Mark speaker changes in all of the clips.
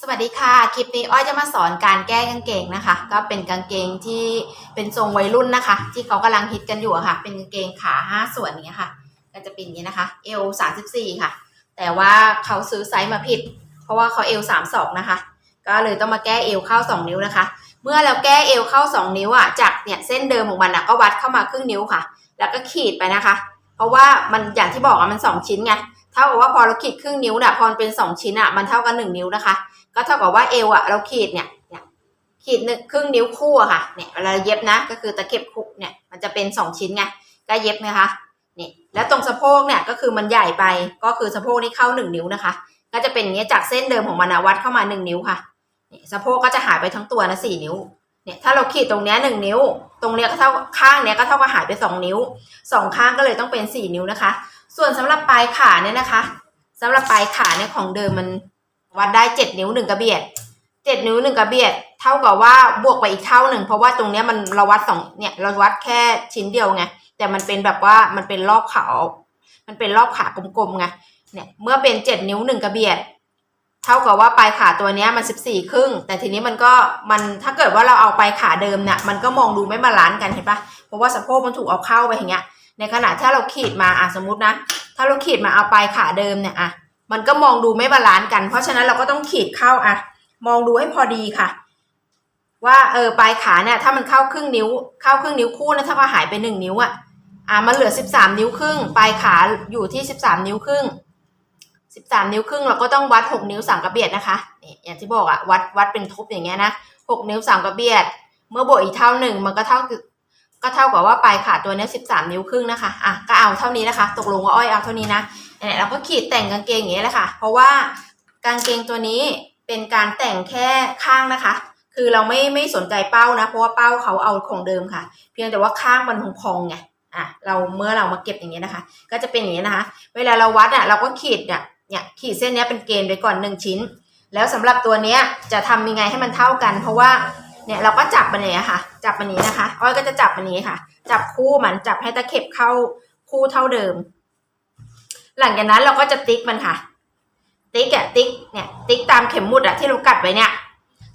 Speaker 1: สวัสดีค่ะ คลิปนี้อ้อยจะมาสอนการแก้กางเกงนะคะ ก็เป็นกางเกงที่เป็นทรงวัยรุ่นนะคะ ที่เขากำลังฮิตกันอยู่ค่ะ เป็นกางเกงขาห้าส่วนอย่างเงี้ยค่ะ ก็จะเป็นอย่างนี้นะคะเอวสามสิบสี่ค่ะ แต่ว่าเขาซื้อไซส์มาผิด เพราะว่าเขาเอวสามสองนะคะ ก็เลยต้องมาแก้เอวเข้าสองนิ้วนะคะ เมื่อเราแก้เอวเข้าสองนิ้วอะจากเนี่ยเส้นเดิมของมันอะก็วัดเข้ามาครึ่งนิ้วค่ะ แล้วก็ขีดไปนะคะ เพราะว่ามันอย่างที่บอกอะมันสองชิ้นไง เท่ากับว่าพอเราขีดครึ่งนิ้วน่ะพอเป็นสองชิ้นอะมันเท่ากับหนึ่งนิ้วนะคะ ก็เท่ากับว่าเอวอะเราขีดเนี่ยขีดหนึ่งครึ่งนิ้วคู่อะค่ะเนี่ยเวลาเย็บนะก็คือตะเข็บคู่เนี่ยมันจะเป็นสองชิ้นไงก็เย็บนะคะนี่แล้วตรงสะโพกเนี่ยก็คือมันใหญ่ไปก็คือสะโพกนี่เข้าหนึ่งนิ้วนะคะ ก็จะเป็นอย่างเงี้ยจากเส้นเดิมของมันอะวัดเข้ามาหนึ่งนิ้วค่ะนี่สะโพกก็จะหายไปทั้งตัวนะสี่นิ้วเนี่ยถ้าเราขีดตรงเนี้ยหนึ่งนิ้ว ตรงเนี้ยก็เท่าข้างเนี้ยก็เท่ากับหายไปสองนิ้วสองข้างก็เลยต้องเป็นสี่นิ้วนะคะ ส่วนสำหรับปลายขาเนี่ยนะคะสำหรับปลายขาเนี่ยของเดิมมันวัดได้เจ็ดนิ้วหนึ่งกระเบียดเจ็ดนิ้วหนึ่งกระเบียด เท่ากับว่าบวกไปอีกเท่าหนึ่งเพราะว่าตรงเนี้ยมันเราวัดสองเนี่ยเราวัดแค่ชิ้นเดียวไงแต่มันเป็นแบบว่ามันเป็นรอบขามันเป็นรอบขากลมๆไงเนี่ยเมื่อเป็นเจ็ดนิ้วหนึ่งกระเบียด เท่ากับว่าปลายขาตัวเนี้ยมันสิบสี่ครึ่ง แต่ทีนี้มันก็มันถ้าเกิดว่าเราเอาปลายขาเดิมเนี่ยมันก็มองดูไม่บาลานซ์กันเห็นปะเพราะว่าสะโพกมันถูกเอาเข้าไปอย่างเงี้ย ในขณะถ้าเราขีดมาอะสมมตินะ ถ้าเราขีดมาเอาปลายขาเดิมเนี่ยอะมันก็มองดูไม่บาลานซ์กัน เพราะฉะนั้นเราก็ต้องขีดเข้าอะมองดูให้พอดีค่ะ ว่าเออปลายขาเนี่ยถ้ามันเข้าครึ่งนิ้ว เข้าครึ่งนิ้วคู่นะถ้าว่าหายไปหนึ่งนิ้วอะอะมันเหลือสิบสามนิ้วครึ่งปลายขาอยู่ที่สิบสามนิ้วครึ่งสิบสามนิ้วครึ่งเราก็ต้องวัดหกนิ้วสามกระเบียดนะคะนี่อย่างที่บอกอะวัดวัดเป็นทบอย่างเงี้ยนะหกนิ้วสามกระเบียด เมื่อบวกอีกเท่าหนึ่งมันก็เท่า ก็เท่ากับว่าปลายขาตัวนี้สิบสามนิ้วครึ่งนะคะ อะก็เอาเท่านี้นะคะ ตกลงว่าอ้อยเอาเท่านี้นะเนี่ยเราก็ขีดแต่งกางเกงอย่างนี้ยแหละค่ะ เพราะว่ากางเกงตัวนี้เป็นการแต่งแค่ข้างนะคะ คือเราไม่ไม่สนใจเป้านะ เพราะว่าเป้าเขาเอาของเดิมค่ะ เพียงแต่ว่าข้างมันพองๆไง อะเราเมื่อเรามาเก็บอย่างนี้ยนะคะ ก็จะเป็นอย่างนี้นะคะ เวลาเราวัดอะเราก็ขีดเนี่ยเนี่ยขีดเส้นนี้เป็นเกณฑ์ไปก่อนหนึ่งชิ้น แล้วสำหรับตัวเนี้ยจะทำยังไงให้มันเท่ากัน เพราะว่า เนี่ยเราก็จับมันอย่างเนี้ยค่ะ จับมันนี้นะคะ อ้อยก็จะจับมันนี้ค่ะ จับคู่มันจับให้ตะเข็บเข้าคู่เท่าเดิม หลังจากนั้นเราก็จะติ๊กมันค่ะ ติ๊กอะติ๊กเนี่ยติ๊กตามเข็มหมุดอะที่เรากัดไว้เนี่ย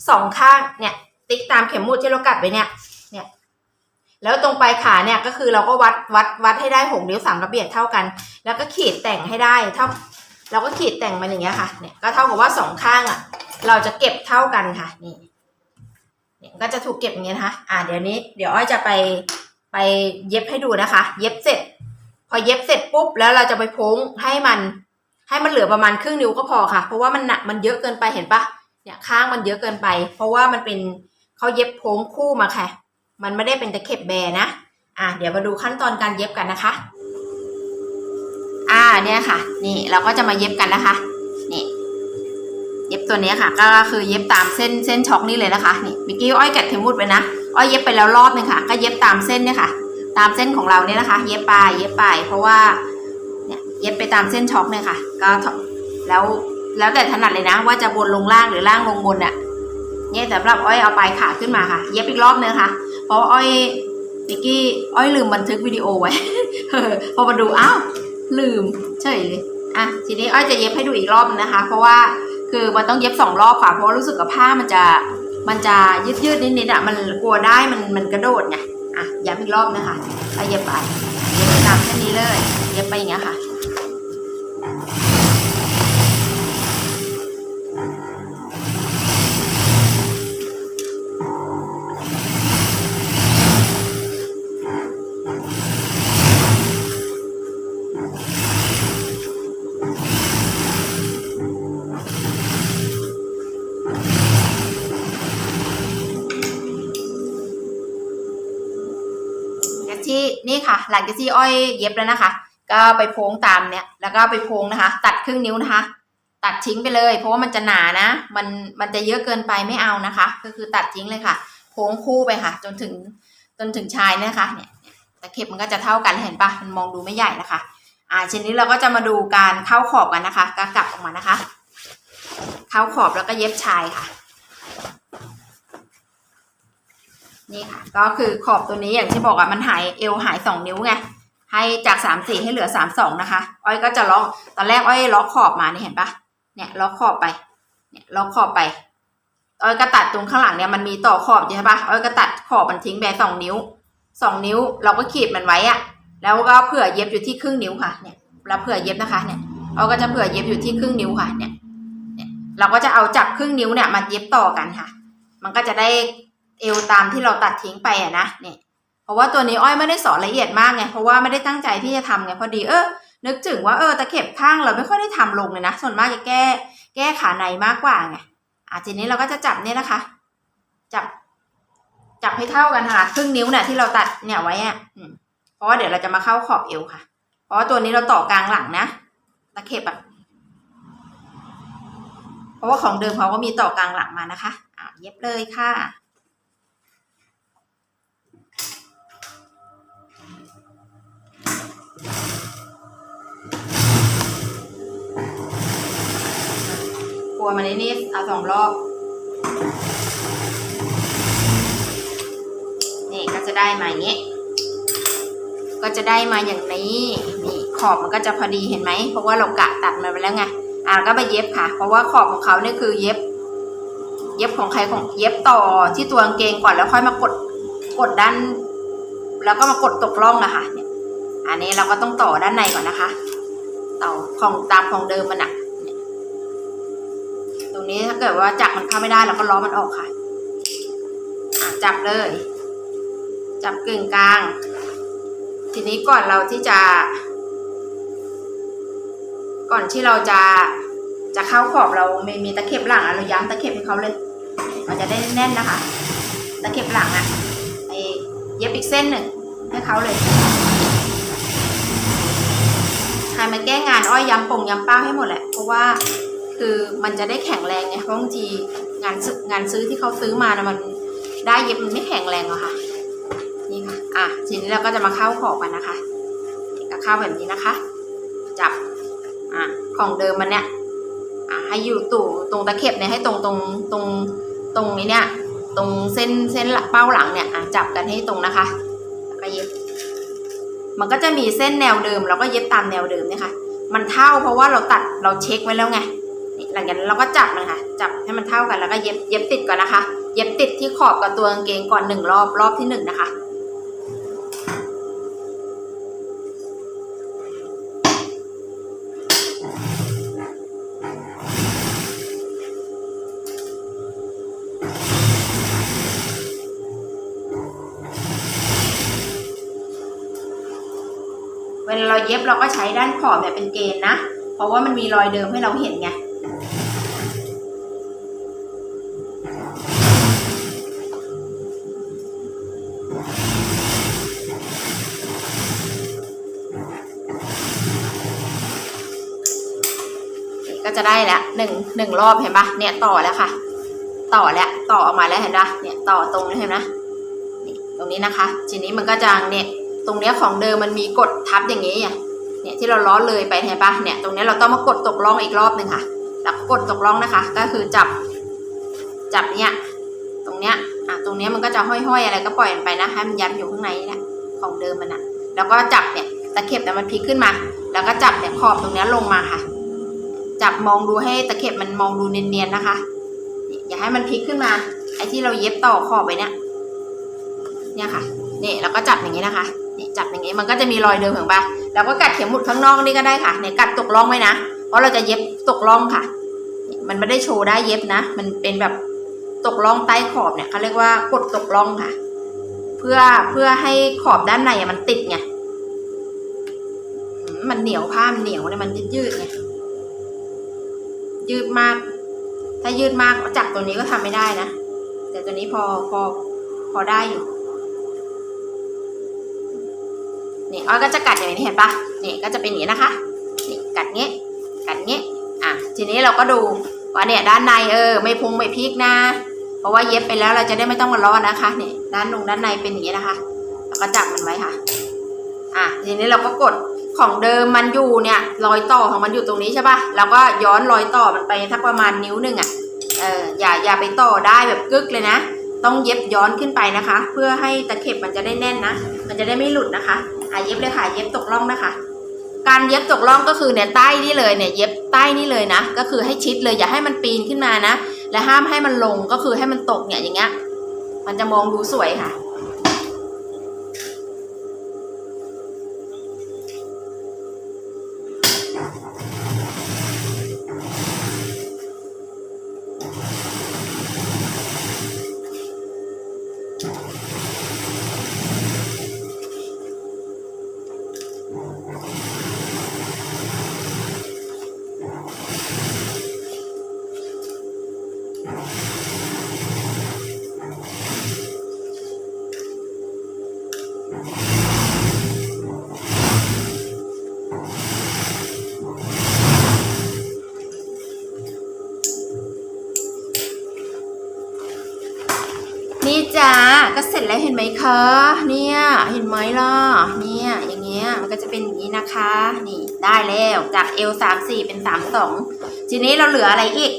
Speaker 1: สองข้างเนี่ยติ๊กตามเข็มหมุดที่เรากัดไว้เนี่ยเนี่ย แล้วตรงปลายขาเนี่ยก็คือเราก็วัดวัดวัดให้ได้หกนิ้วสามระเบียดเท่ากัน แล้วก็ขีดแต่งให้ได้เท่าเราก็ขีดแต่งมันอย่างเงี้ยค่ะเนี่ยก็เท่ากับว่าสองข้างอะเราจะเก็บเท่ากันค่ะนี่ เนี่ยก็จะถูกเก็บอย่างเงี้ยนะคะ อ่าเดี๋ยวนี้ เดี๋ยวอ้อยจะไปไปเย็บให้ดูนะคะ เย็บเสร็จ พอเย็บเสร็จปุ๊บแล้วเราจะไปโพ้งให้มัน ให้มันเหลือประมาณครึ่งนิ้วก็พอค่ะ เพราะว่ามันหนักมันเยอะเกินไปเห็นปะเนี่ยข้างมันเยอะเกินไป เพราะว่ามันเป็นเขาเย็บโพ้งคู่มาค่ะ มันไม่ได้เป็นตะเข็บแบนะ อะเดี๋ยวมาดูขั้นตอนการเย็บกันนะคะ อ่าเนี่ยค่ะ นี่เราก็จะมาเย็บกันนะคะ ตัวนี้ค่ะก็คือเย็บตามเส้นเส้นช็อกนี่เลยนะคะนี่มื่อกี้อ้อยกัดเข็มมุดไปนะอ้อยเย็บไปแล้วรอบนึงค่ะ ก็เย็บตามเส้นเนี่ยค่ะ ตามเส้นของเราเนี่ยนะคะ เย็บไปเย็บไป เพราะว่าเนี่ยเย็บไปตามเส้นช็อคเนี่ยค่ะ ก็แล้วแล้วแต่ถนัดเลยนะ ว่าจะบนลงล่างหรือล่างลงบนอะเนี่ยสำหรับอ้อยเอาปลายขาขึ้นมาค่ะ เย็บอีกรอบนึงค่ะ เพราะว่าอ้อยนิกกี้อ้อยลืมบันทึกวิดีโอไว้พอมาดูอ้าวลืมเฉยเลยอะทีนี้อ้อยจะเย็บให้ดูอีกรอบนะคะ เพราะว่า คือมันต้องเย็บสองรอบค่ะเพราะรู้สึกกับผ้ามันจะมันจะยืดยืดๆนิดอะมันกลัวได้มันมันกระโดดไงอะย้ำอีกรอบนะคะไปเย็บไปเย็บตามเส้นนี้เลย เย็บไปอย่างเงี้ยค่ะ นี่ค่ะ หลังจากที่อ้อยเย็บแล้วนะคะ ก็ไปโพงตามเนี่ย แล้วก็ไปโพงนะคะ ตัดครึ่งนิ้วนะคะ ตัดทิ้งไปเลย เพราะว่ามันจะหนานะ มันมันจะเยอะเกินไปไม่เอานะคะ ก็คือตัดทิ้งเลยค่ะ โพงคู่ไปค่ะ จนถึงจนถึงชายเนยนะคะเนี่ยเนี่ยตะเข็บมันก็จะเท่ากันเห็นปะมันมองดูไม่ใหญ่นะคะ อ่าทีนี้เราก็จะมาดูการเข้าขอบกันนะคะก็กลับออกมานะคะ เข้าขอบแล้วก็เย็บชายค่ะ นี่ค่ะ ก็คือขอบตัวนี้อย่างที่บอกอะมันหายเอวหายสองนิ้วไงให้จากสามสี่ให้เหลือสามสองนะคะ อ้อยก็จะล็อกตอนแรกอ้อยล็อกขอบมาเนี่ยเห็นปะเนี่ยล็อกขอบไปเนี่ยเราขอบไป อ้อยก็ตัดตรงข้างหลังเนี่ยมันมีต่อขอบใช่ปะอ้อยก็ตัดขอบมันทิ้งไปสองนิ้วสองนิ้ว เราก็ขีดมันไว้อะแล้วก็เผื่อเย็บอยู่ที่ครึ่งนิ้วค่ะเนี่ยเราเผื่อเย็บนะคะเนี่ยเราก็จะเผื่อเย็บอยู่ที่ครึ่งนิ้วค่ะเนี่ยเนี่ย เราก็จะเอาจับครึ่งนิ้วเนี่ยมาเย็บต่อกันค่ะ มันก็จะได้ เอวตามที่เราตัดทิ้งไปอะนะเนี่ยเพราะว่าตัวนี้อ้อยไม่ได้สอนละเอียดมากไงเพราะว่าไม่ได้ตั้งใจที่จะทำไงพอดีเออนึกถึงว่าเออตะเข็บข้างเราไม่ค่อยได้ทำลงเลยนะ ส่วนมากจะแก้ แก้ขาในมากกว่าไงอะทีนี้เราก็จะจับเนี่ยนะคะ จับ จับให้เท่ากันค่ะครึ่งนิ้วเนี่ยที่เราตัดเนี่ยไว้อะเพราะว่าเดี๋ยวเราจะมาเข้าขอบเอวค่ะ เพราะว่าตัวนี้เราต่อกลางหลังนะตะเข็บอะเพราะว่าของเดิมเขาก็มีต่อกลางหลังมานะคะอะเย็บเลยค่ะ กลัวมันไอ้นี่เอาสองรอบ นี่ก็จะได้มาอย่างนี้ ก็จะได้มาอย่างนี้นี่ขอบมันก็จะพอดีเห็นไหม เพราะว่าเรากะตัดมันไปแล้วไง อ่าก็ไปเย็บค่ะ เพราะว่าขอบของเขาเนี่ยคือเย็บ เย็บของใครของเย็บต่อที่ตัวกางเกงก่อนแล้วค่อยมากดกดด้าน แล้วก็มากดตกร่องอะค่ะ เนี่ย อันนี้เราก็ต้องต่อด้านในก่อนนะคะ ต่อของตามของเดิมมันอะ รงนี้ถ้าเกิดว่าจับมันเข้าไม่ได้เราก็ล้อมันออกค่ะจับเลย จับกึ่งกลาง ทีนี้ก่อนเราที่จะ ก่อนที่เราจะจะเข้าขอบเราไม่มีตะเข็บหลังอะเราย้ำตะเข็บให้เขาเลยมันจะได้แน่นนะคะ ตะเข็บหลังอะไอเย็บอีกเส้นหนึ่งให้เขาเลยใครมาแก้งานอ้อยย้ำปงย้ำเป้าให้หมดแหละเพราะว่า คือมันจะได้แข็งแรงไงเพราะบางทีงานซื้องานซื้อที่เขาซื้อมานะมันได้เย็บมันไม่แข็งแรงหรอกค่ะ นี่ค่ะ อะทีนี้เราก็จะมาเข้าขอบกันนะคะก็เข้าแบบนี้นะคะ จับ อะของเดิมมันเนี่ยอะให้อยู่ตู่ตรงตะเข็บเนี่ยให้ตรงตรงตรงตรงนี้เนี่ยตรงเส้นเส้นเป้าหลังเนี่ยอะจับกันให้ตรงนะคะแล้วก็เย็บ มันก็จะมีเส้นแนวเดิมเราก็เย็บตามแนวเดิมเนี่ยค่ะ มันเท่าเพราะว่าเราตัดเราเช็คไว้แล้วไง หลังจากนั้นเราก็จับมันค่ะ จับให้มันเท่ากันแล้วก็เย็บเย็บติดก่อนนะคะ เย็บติดที่ขอบกับตัวกางเกงก่อนหนึ่งรอบรอบที่หนึ่งนะคะเวลาเราเย็บเราก็ใช้ด้านขอบเนี่ยเป็นเกณฑ์นะ เพราะว่ามันมีรอยเดิมให้เราเห็นไง ก็จะได้แล้วหนึ่งหนึ่งรอบเห็นปะเนี่ยต่อแล้วค่ะ ต่อแล้วต่อออกมาแล้วเห็นปะเนี่ยต่อตรงนี้เห็นไหมนี่ตรงนี้นะคะทีนี้มันก็จะเนี่ยตรงเนี้ยของเดิมมันมีกดทับอย่างนี้เนี่ยที่เราล้อเลยไปเห็นปะเนี่ยตรงเนี้ยเราต้องมากดตกล่องอีกรอบหนึ่งค่ะ แล้วก็กดตกล่องนะคะ ก็คือจับ จับเนี่ยตรงเนี้ยอะตรงเนี้ยมันก็จะห้อยๆอะไรก็ปล่อยมันไปนะให้มันยัดอยู่ข้างในเนี่ยของเดิมมันอะ แล้วก็จับเนี่ยตะเข็บแต่มันพลิกขึ้นมา แล้วก็จับเนี่ยขอบตรงเนี้ยลงมาค่ะ จับมองดูให้ตะเข็บมันมองดูเนียนๆนะคะอย่าให้มันพลิกขึ้นมา ไอ้ที่เราเย็บต่อขอบไปเนี่ยเนี่ยค่ะนี่แล้วก็จับอย่างนี้นะคะนี่จับอย่างนี้มันก็จะมีรอยเดิมเห็นปะแล้วก็กัดเข็มหมุดข้างนอกนี่ก็ได้ค่ะเนี่ยกัดตกร่องไว้นะ เพราะเราจะเย็บตกร่องค่ะ มันไม่ได้โชว์ได้เย็บนะ มันเป็นแบบตกร่องใต้ขอบเนี่ยเขาเรียกว่ากดตกร่องค่ะ เพื่อเพื่อให้ขอบด้านในมันติดไงมันเหนียวผ้ามันเหนียวเนี่ยมันยืดๆไงยืดมาก ถ้ายืดมากจับตัวนี้ก็ทำไม่ได้นะแต่ตัวนี้พอพอพอได้อยู่นี่อ้อยก็จะกัดอย่างนี้เห็นปะนี่ก็จะเป็นอย่างนี้นะคะนี่กัดเงี้ย กัดเงี้ยอะทีนี้เราก็ดูว่าเนี่ยด้านในเออไม่พุงไม่พลิกนะ เพราะว่าเย็บไปแล้วเราจะได้ไม่ต้องมาล้อนะคะเนี่ยด้านนงด้านในเป็นอย่างนี้นะคะแล้วก็จับมันไว้ค่ะอะทีนี้เราก็กดของเดิมมันอยู่เนี่ยรอยต่อของมันอยู่ตรงนี้ใช่ปะแล้วก็ย้อนรอยต่อมันไปทักประมาณนิ้วหนึ่งอะเอออย่าอย่าไปต่อได้แบบกึกเลยนะ ต้องเย็บย้อนขึ้นไปนะคะ เพื่อให้ตะเข็บมันจะได้แน่นนะ มันจะได้ไม่หลุดนะคะอะเย็บเลยค่ะ เย็บตกร่องนะคะ การเย็บตกร่องก็คือเนี่ยใต้นี่เลยเนี่ยเย็บใต้นี่เลยนะ ก็คือให้ชิดเลยอย่าให้มันปีนขึ้นมานะ และห้ามให้มันลงก็คือให้มันตกเนี่ยอย่างเงี้ยมันจะมองดูสวยค่ะ นี่จ้าก็เสร็จแล้วเห็นไหมคะ เนี่ยเห็นไหมล่ะ เนี่ยอย่างเงี้ยมันก็จะเป็นอย่างนี้นะคะ นี่ได้แล้วจาก L สามสี่เป็นสามสองทีนี้เราเหลืออะไรอีก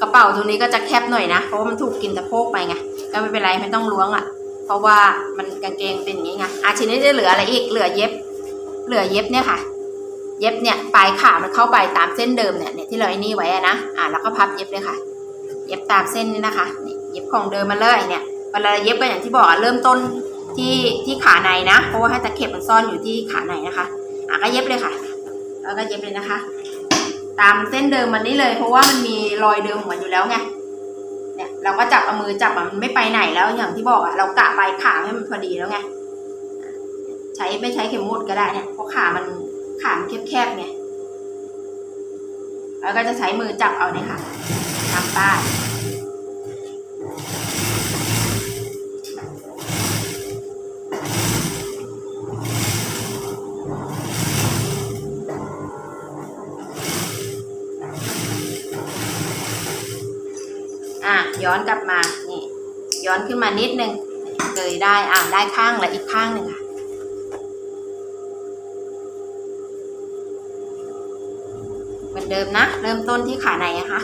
Speaker 1: กระเป๋าตรงนี้ก็จะแคบหน่อยนะ เพราะว่ามันถูกกินสะโพกไปไง ก็ไม่เป็นไรไม่ต้องล้วงอะ่ะ เพราะว่ามันกางเกงเป็นอย่างนี้ไงอะทีนี้จะเหลืออะไรอีกเหลือเย็บ เหลือเย็บเนี่ยค่ะ เย็บเนี่ยปลายขามันเข้าไปตามเส้นเดิมเนี่ยเนี่ยที่เราไอ้นี่ไว้นะอะแล้วก็พับเย็บเลยค่ะ เย็บตามเส้นนี่นะคะนี่เย็บของเดิมมาเลยเนี่ยเวลาเย็บก็อย่างที่บอกเริ่มต้นที่ที่ขาในนะ เพราะว่าให้ตะเข็บมันซ่อนอยู่ที่ขาในนะคะอะก็เย็บเลยค่ะ แล้วก็เย็บเลยนะคะ ตามเส้นเดิมมันนี่เลย เพราะว่ามันมีรอยเดิมของมันอยู่แล้วไง เราก็จับเอามือจับมันไม่ไปไหนแล้วอย่างที่บอกอะเรากะปลายขาให้มันพอดีแล้วไงใช้ไม่ใช้เข็มหมุดก็ได้เนี่ยเพราะขามันขามแคบๆไงแล้วก็จะใช้มือจับเอาเนี่ยค่ะทำป้าย อะย้อนกลับมา นี่ ย้อนขึ้นมานิดนึงเลยได้ อะได้ข้างและอีกข้างหนึ่งค่ะ เหมือนเดิมนะ เริ่มต้นที่ขาในนะคะ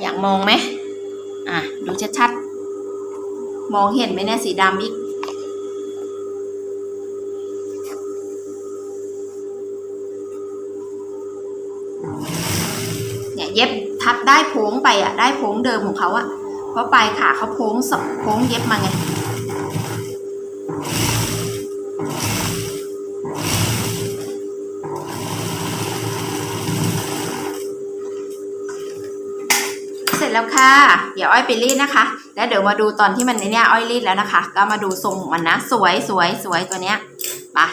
Speaker 1: อยากมองไหมอะ ดูชัดๆ มองเห็นไหมเนี่ยสีดำอีก ได้โพ้งไปอะได้โพ้งเดิมของเขาอะเพราะปลายขาเขาโพ้งสองโพ้งเย็บมาไงเสร็จแล้วค่ะเดี๋ยวอ้อยไปรีดนะคะ แล้วเดี๋ยวมาดูตอนที่มันในเนี้ยอ้อยรีดแล้วนะคะ ก็มาดูทรงมันนะ สวยสวยสวยตัวเนี้ยมา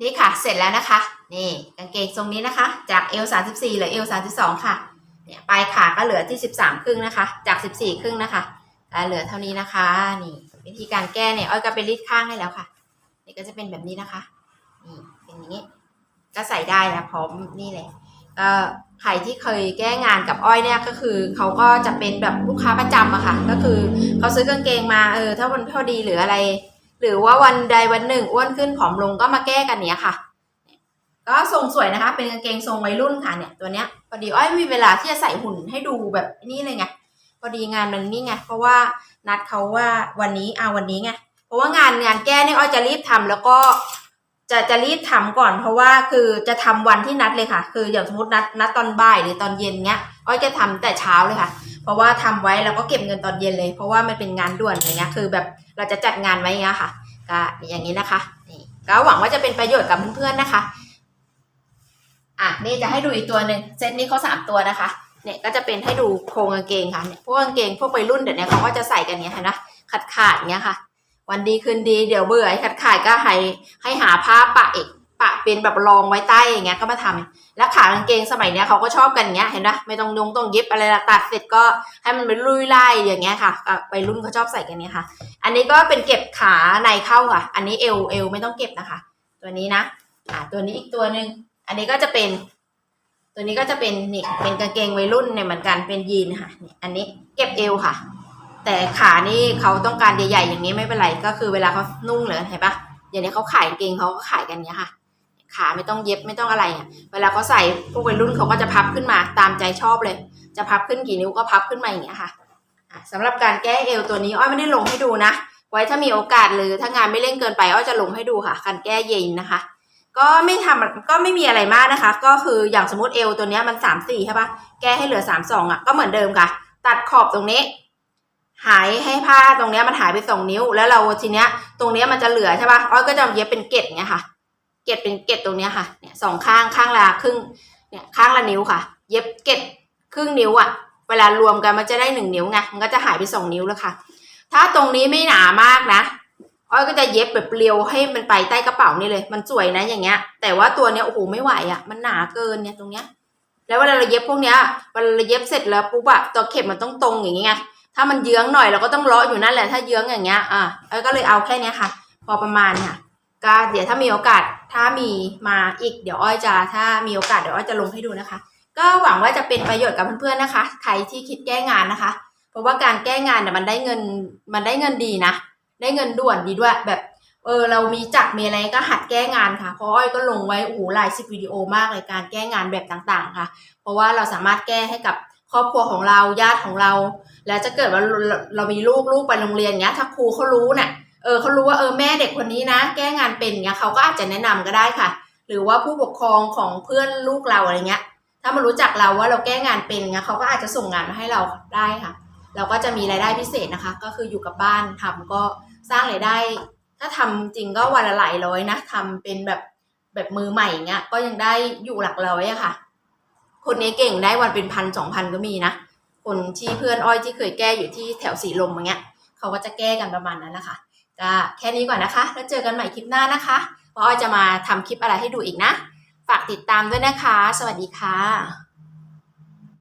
Speaker 1: นี่ค่ะ เสร็จแล้วนะคะ นี่กางเกงทรงนี้นะคะ จาก L 3 4เหลือ L 3 2ค่ะ เนี่ยปลายขาก็เหลือที่ 13 ครึ่งนะคะ จาก 14 ครึ่งนะคะก็เหลือเท่านี้นะคะ นี่วิธีการแก้เนี่ยอ้อยก็ไปรีดข้างให้แล้วค่ะ นี่ก็จะเป็นแบบนี้นะคะนี่เป็นอย่างนี้ ก็ใส่ได้นะพร้อมนี่เลยก็ใครที่เคยแก้งานกับอ้อยเนี่ยก็คือเขาก็จะเป็นแบบลูกค้าประจำอะค่ะ ก็คือเขาซื้อกางเกงมาเออถ้าวันพอดีหรืออะไร หรือว่าวันใดวันหนึ่งอ้วนขึ้นผอมลงก็มาแก้กันเนี้ยค่ะ ก็ทรงสวยนะคะ เป็นกางเกงทรงวัยรุ่นค่ะเนี่ยตัวเนี้ยพอดีอ้อยมีเวลาที่จะใส่หุ่นให้ดูแบบนี้เลยไงพอดีงานมันนี่ไงเพราะว่านัดเขาว่าวันนี้เอาวันนี้ไงเพราะว่างานงานแก้เนี่ยอ้อยจะรีบทำแล้วก็จะจะรีบทำก่อน เพราะว่าคือจะทำวันที่นัดเลยค่ะ คืออย่างสมมตินัดนัดตอนบ่ายหรือตอนเย็นเงี้ยอ้อยจะทำแต่เช้าเลยค่ะ เพราะว่าทำไว้แล้วก็เก็บเงินตอนเย็นเลย เพราะว่ามันเป็นงานด่วนอย่างเงี้ยคือแบบเราจะจัดงานไว้อย่างเงี้ยค่ะ ก็อย่างนี้นะคะนี่ก็หวังว่าจะเป็นประโยชน์กับเพื่อนๆนะคะ อะนี่จะให้ดูอีกตัวหนึ่งเซตนี้เขาสามตัวนะคะเนี่ยก็จะเป็นให้ดูโครงกางเกงค่ะเนี่ยพวกกางเกงพวกวัยรุ่นเดี๋ยวนี้เขาก็จะใส่กันเนี้ยค่ะนะขาดขาดเงี้ยค่ะ วันดีคืนดีเดี๋ยวเบื่อขาดขาดก็ให้ให้หาผ้าปะเอกปะเป็นแบบรองไว้ใต้อย่างเงี้ยก็มาทำแล้วขากางเกงสมัยเนี้ยเขาก็ชอบกันอย่างเงี้ยเห็นปะไม่ต้องยงต้องเย็บอะไรละตัดเสร็จก็ให้มันเป็นลุยไล่อย่างเงี้ยค่ะก็วัยรุ่นเขาชอบใส่กันเนี้ยค่ะ อันนี้ก็เป็นเก็บขาในเข้าค่ะ อันนี้เอวเอวไม่ต้องเก็บนะคะ ตัวนี้นะอ่าตัวนี้อีกตัวหนึ่ง อันนี้ก็จะเป็น ตัวนี้ก็จะเป็นนี่เป็นกางเกงวัยรุ่นเนี่ยเหมือนกันเป็นยีนค่ะนี่อันนี้เก็บเอวค่ะ แต่ขานี่เขาต้องการใหญ่ๆอย่างนี้ไม่เป็นไรก็คือเวลาเขานุ่งเลยเห็นปะเดี๋ยวนี้เขาขายกางเกงเขาก็ขายกันเนี้ยค่ะขาไม่ต้องเย็บไม่ต้องอะไรอะเวลาเขาใส่พวกวัยรุ่นเขาก็จะพับขึ้นมาตามใจชอบเลย จะพับขึ้นกี่นิ้วก็พับขึ้นมาอย่างเงี้ยค่ะอะสำหรับการแก้เอวตัวนี้อ้อยไม่ได้ลงให้ดูนะ ไว้ถ้ามีโอกาสหรือถ้างานไม่เร่งเกินไปอ้อยจะลงให้ดูค่ะ การแก้เย็นนะคะ ก็ไม่ทำก็ไม่มีอะไรมากนะคะ ก็คืออย่างสมมติเอวตัวเนี้ยมันสามสี่ใช่ปะแก้ให้เหลือสามสองอะก็เหมือนเดิมค่ะ ตัดขอบตรงนี้ หายให้ผ้าตรงเนี้ยมันหายไปสองนิ้ว แล้วเราทีเนี้ย ตรงเนี้ยมันจะเหลือใช่ปะอ้อยก็จะเย็บเป็นเกล็ดเนี้ยค่ะ เกล็ดเป็นเกล็ดตรงเนี้ยค่ะเนี่ยสองข้างข้างละครึ่งเนี่ยข้างละนิ้วค่ะ เย็บเกล็ดครึ่งนิ้วอะ เวลารวมกันมันจะได้หนึ่งนิ้วไงมันก็จะหายไปสองนิ้วแล้วค่ะ ถ้าตรงนี้ไม่หนามากนะ อ้อยก็จะเย็บแบบเรียวให้มันไปใต้กระเป๋านี่เลย มันสวยนะอย่างเงี้ย แต่ว่าตัวเนี้ยโอ้โหไม่ไหวอะ่ะ มันหนาเกินเนี่ยตรงเนี้ย แล้วเวลาเราเย็บพวกเนี้ยเวลาเราเย็บเสร็จแล้วปุ๊บอะตัวเข็มมันต้องตรงอย่างเงี้ยถ้ามันเยื้องหน่อยเราก็ต้องเลาะอยู่นั่นแหละถ้าเยื้องอย่างเงี้ยอะอ้อยก็เลยเอาแค่เนี้ยค่ะ พอประมาณค่ะก็เดี๋ยวถ้ามีโอกาสถ้ามีมาอีกเดี๋ยวอ้อยจะถ้ามีโอกาสเดี๋ยวอ้อยจะลงให้ดูนะคะ ก็หวังว่าจะเป็นประโยชน์กับเพื่อนๆนะคะ ใครที่คิดแก้งานนะคะ เพราะว่าการแก้งานเนี่ยมันได้เงินมันได้เงินดีนะ ได้เงินด่วนดีด้วยแบบเออเรามีจักมีอะไรก็หัดแก้งานค่ะเพราะอ้อยก็ลงไว้โอ้โหหลายสิบวิดีโอมากเลยการแก้งานแบบต่างๆค่ะ เพราะว่าเราสามารถแก้ให้กับครอบครัวของเราญาติของเรา แล้วจะเกิดว่าเราเรามีลูกลูกไปโรงเรียนเงี้ยถ้าครูเขารู้เนี่ยเออเขารู้ว่าเออแม่เด็กคนนี้นะ แก้งานเป็นเงี้ยเขาก็อาจจะแนะนำก็ได้ค่ะ หรือว่าผู้ปกครองของเพื่อนลูกเราอะไรเงี้ย ถ้ามารู้จักเราว่าเราแก้งานเป็นเงี้ยเขาก็อาจจะส่งงานมาให้เราได้ค่ะ เราก็จะมีรายได้พิเศษนะคะ ก็คืออยู่กับบ้านทำก็สร้างรายได้ ถ้าทำจริงก็วันละหลายร้อยนะทำเป็นแบบแบบมือใหม่เงี้ยก็ยังได้อยู่หลักร้อยอะค่ะ คนนี้เก่งได้วันเป็นพันสองพันก็มีนะคนที่เพื่อนอ้อยที่เคยแก้อยู่ที่แถวสีลมอย่างเงี้ยเขาก็จะแก้กันประมาณนั้นแหละค่ะก็แค่นี้ก่อนนะคะ แล้วเจอกันใหม่คลิปหน้านะคะเพราะอ้อยจะมาทำคลิปอะไรให้ดูอีกนะ ฝากติดตามด้วยนะคะ สวัสดีค่ะ